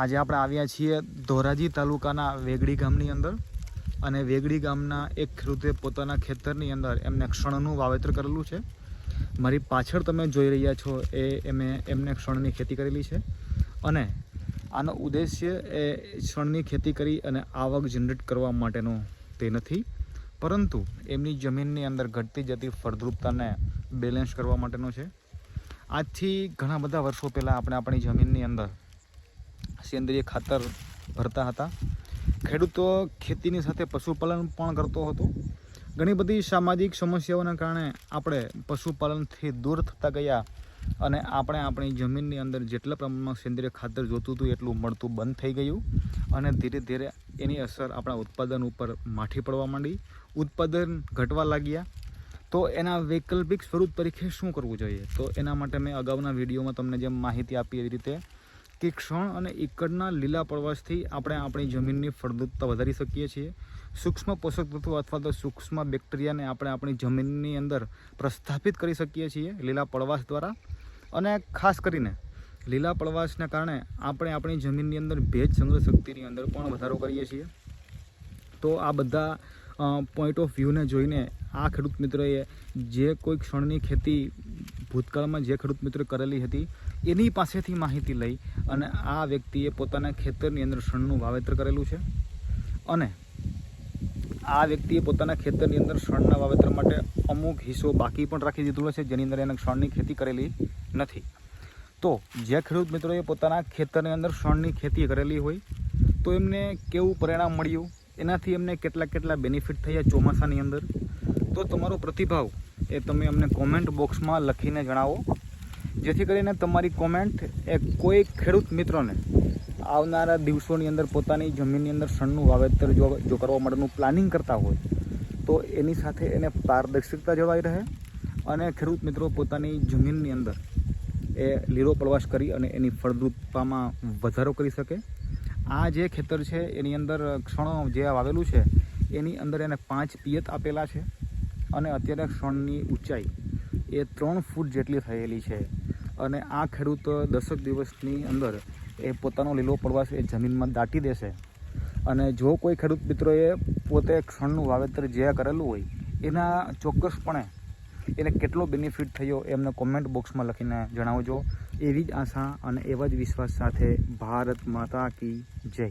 આજે આપણે આવ્યા છીએ ધોરાજી તાલુકાના વેગડી ગામની અંદર અને વેગડી ગામના એક ખેડૂતે પોતાના ખેતરની અંદર એમને ક્ષણનું વાવેતર કરેલું છે. મારી પાછળ તમે જોઈ રહ્યા છો એ એમે એમને ક્ષણની ખેતી કરેલી છે અને આનો ઉદ્દેશ્ય એ ક્ષણની ખેતી કરી અને આવક જનરેટ કરવા માટેનો તે નથી. પરંતુ એમની જમીનની અંદર ઘટતી જતી ફળદ્રુપતાને બેલેન્સ કરવા માટેનો છે. આજથી ઘણા બધા વર્ષો પહેલાં આપણે આપણી જમીનની અંદર સેન્દ્રિય ખાતર ભરતા હતા. ખેડૂતો ખેતીની સાથે પશુપાલન પણ કરતો હતો. ઘણી બધી સામાજિક સમસ્યાઓના કારણે આપણે પશુપાલનથી દૂર થતા ગયા અને આપણે આપણી જમીનની અંદર જેટલા પ્રમાણમાં સેન્દ્રિય ખાતર જોતું હતું એટલું મળતું બંધ થઈ ગયું અને ધીરે ધીરે એની અસર આપણા ઉત્પાદન ઉપર માઠી પડવા માંડી. ઉત્પાદન ઘટવા લાગ્યા. તો એના વૈકલ્પિક સ્વરૂપ તરીકે શું કરવું જોઈએ? તો એના માટે મેં અગાઉના વિડીયોમાં તમને જેમ માહિતી આપી એવી રીતે કે ક્ષણ અને એકડના લીલા પ્રવાસથી આપણે આપણી જમીનની ફળદ્રુપતા વધારી શકીએ છીએ. સૂક્ષ્મ પોષક તત્વો અથવા તો સૂક્ષ્મ બેક્ટેરિયાને આપણે આપણી જમીનની અંદર પ્રસ્થાપિત કરી શકીએ છીએ લીલા પડવાશ દ્વારા. અને ખાસ કરીને લીલા પડવાશને કારણે આપણે આપણી જમીનની અંદર ભેજ સંગ્રહ શક્તિની અંદર પણ વધારો કરીએ છીએ. તો આ બધા પોઈન્ટ ઓફ વ્યૂને જોઈને આ ખેડૂત મિત્રોએ જે કોઈ ક્ષણની ખેતી ભૂતકાળમાં જે ખેડૂત મિત્રો કરેલી હતી એની પાસેથી માહિતી લઈ અને આ વ્યક્તિએ પોતાના ખેતરની અંદર શણનું વાવેતર કરેલું છે. અને આ વ્યક્તિએ પોતાના ખેતરની અંદર શણના વાવેતર માટે અમુક હિસ્સો બાકી પણ રાખી દીધેલો છે, જેની અંદર એને શણની ખેતી કરેલી નથી. તો જે ખેડૂત મિત્રોએ પોતાના ખેતરની અંદર શણની ખેતી કરેલી હોય, તો એમને કેવું પરિણામ મળ્યું? એનાથી એમને કેટલા કેટલા બેનિફિટ થયા ચોમાસાની અંદર? તો તમારો પ્રતિભાવ એ તમે અમને કોમેન્ટ બોક્સમાં લખીને જણાવો. જેથી કરીને તમારી કોમેન્ટ એ કોઈ ખેડૂત મિત્રોને આવનારા દિવસોની અંદર પોતાની જમીનની અંદર સણનું વાવેતર જો જો કરવા માટેનું પ્લાનિંગ કરતા હોય, તો એની સાથે એને પારદર્શકતા જળવાઈ રહે અને ખેડૂત મિત્રો પોતાની જમીનની અંદર એ લીલો પ્રવાસ કરી અને એની ફળદ્રુપતામાં વધારો કરી શકે. આ જે ખેતર છે, એની અંદર ક્ષણો જે વાવેલું છે, એની અંદર એને પાંચ પિયત આપેલા છે અને અત્યારે ક્ષણની ઊંચાઈ એ ત્રણ ફૂટ જેટલી થયેલી છે. અને આ ખેડૂત દસક દિવસની અંદર એ પોતાનો લીલો પડવાશ એ જમીનમાં દાટી દેશે. અને જો કોઈ ખેડૂત મિત્રોએ પોતે ક્ષણનું વાવેતર જે કરેલું હોય, એના ચોક્કસપણે એને કેટલો બેનિફિટ થયો એમને કોમેન્ટ બોક્સમાં લખીને જણાવજો. એવી જ આશા અને એવા જ વિશ્વાસ સાથે ભારત માતા કી જય.